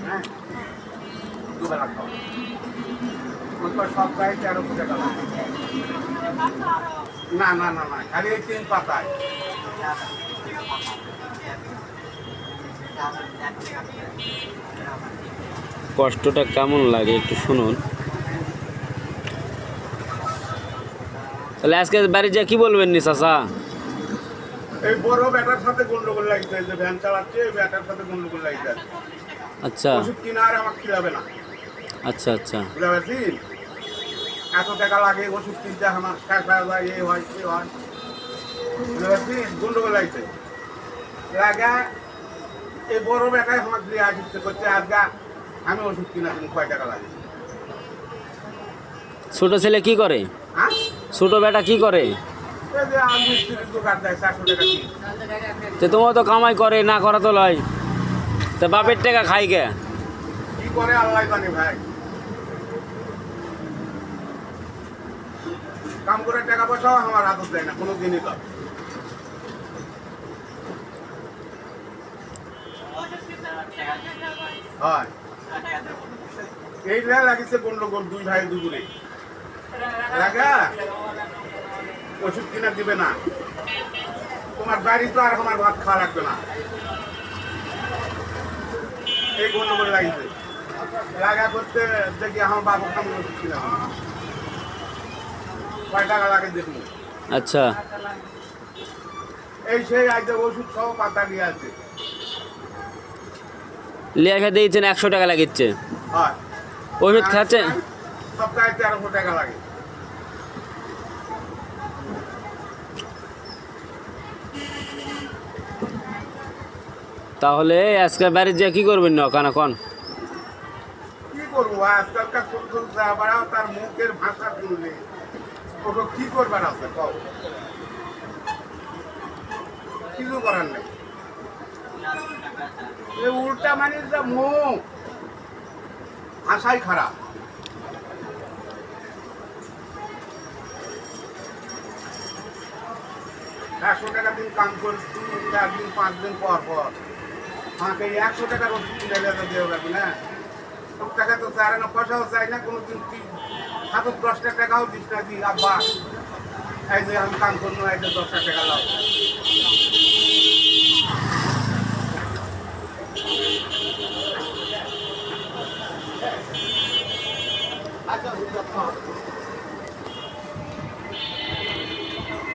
হ্যাঁ। না না না না, খালি এই তিন পাতায়। কষ্টটা কেমন লাগে একটু শুনুন। তাহলে আজকে বাড়ি যা কি বলবেন নি চাচা এই বড় ব্যাটার সাথে গন্ডগোল লাগছে এই যে ভ্যান চালাচ্ছে এই ব্যাটার সাথে গন্ডগোল লাগছে আচ্ছা। ওষুধ কিনা আর আমার খিলাবে না। আচ্ছা আচ্ছা। বুঝতে পারছিস এত টাকা লাগে ওষুধ কিনতে আমার হয়ে যায় এই হয় এই হয় বুঝতে পারছিস গন্ডগোল লাগছে লাগা এই বড় ব্যাটাই আমার দিয়ে আসতে করছে আজকে আমি ওষুধ কিনা দিন কয় টাকা লাগে? ছোট ছেলে কি করে? হ্যাঁ? ছোট বেটা কি করে? এই তো তোমার তো কামাই করে, না করা তো লয়। তা বাপের টাকা খাই কে? কি করে আল্লাহ জানে ভাই? কাম করে টাকা পয়সাও আমার আদত দেয় না কোনো দিনই তো। হয়। এইটা লাগিছে গন্ডগোল দুই ভাই দুপুরে লাগা ওষুধ কিনা দিবে না। তোমার বাড়ি তো আর আমার ভাত খাওয়া লাগবে না। এই গন্ডগোল লাগিছে লাগা করতে দেখি আমার বাবু খামে ওষুধ কিনা। কয় টাকা লাগে দেখুন। আচ্ছা। এই সেই আজকে ওষুধ সহ পাতা নিয়ে আছে লিয়াখা দিয়েছেন একশো টাকা লাগিচ্ছে। ওষুধ খাচ্ছে সপ্তাহে তেরোশো টাকা লাগে। তাহলে আজকে বাড়ি যা কি করবেন না ওখানে এখন কি করব? আজকালকার ছোট ছোট যা বাড়াও তার মুখের ভাষা শুনলে। ওকে কি করবার আছে? কও। কিছু করার নেই। উল্টা মানে যা মুখ। ভাষাই খারাপ। একশো টাকা দিন কাম করছি চার দিন, পাঁচ দিন, পর পর। আমাকে এই একশো টাকার ওষুধ কিনে দেওয়া লাগবে না। সব টাকা তো চায় না পয়সাও চাই না কোনো দিন কি হাতত দশটা টাকাও দিস না, দি আব্বা। এই যে আমি কাম করব, এই যে দশটা টাকা লাও আচ্ছা